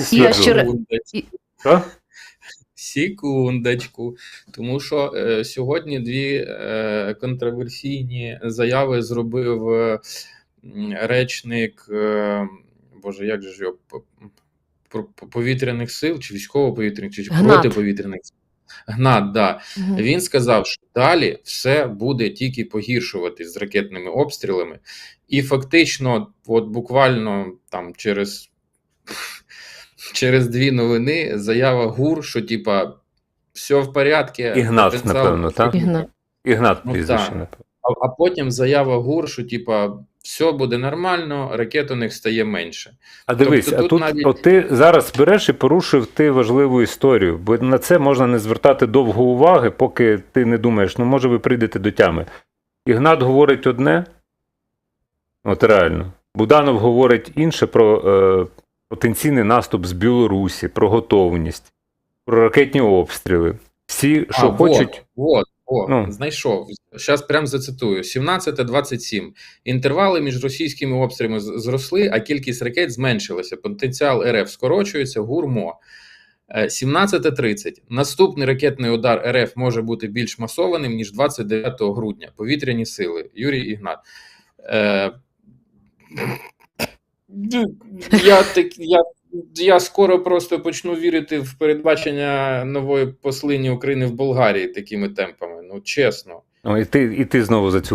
Секундочку. і- Що? Секундочку. Тому що е, сьогодні дві е, контроверсійні заяви зробив е, речник, е, Боже, як же ж його по- про- по- повітряних сил, чи військово-повітряних, чи протиповітряних сил. Гнат, да. Мгм. Він сказав, що далі все буде тільки погіршуватись з ракетними обстрілами, і фактично, от буквально там через, через дві новини заява ГУР, що типа все в порядку. Ігнат, потенціал- напевно, так? Ігнат. Ігнат Ну, прізвище, так. напевно. А, а потім заява ГУР, що типа все буде нормально, ракет у них стає менше. А дивись, Тобто а тут тут навіть- от ти зараз береш і порушив ти важливу історію, бо на це можна не звертати довго уваги, поки ти не думаєш, ну може ви прийдете до тями. Ігнат говорить одне, от реально. Буданов говорить інше про е, потенційний наступ з Білорусі, про готовність, про ракетні обстріли. Всі, що а, хочуть. Вот, вот, Ну. ну. знайшов. Зараз прям зацитую: 17-27. Інтервали між російськими обстрілами зросли, а кількість ракет зменшилася. Потенціал РФ скорочується, гурмо. Е, 17.30. Наступний ракетний удар РФ може бути більш масованим, ніж 29 грудня. Повітряні сили. Юрій Ігнат. Е, я, так, я, я скоро просто почну вірити в передбачення нової послині України в Болгарії такими темпами. Ну, чесно. Ну, і ти, і ти знову за цю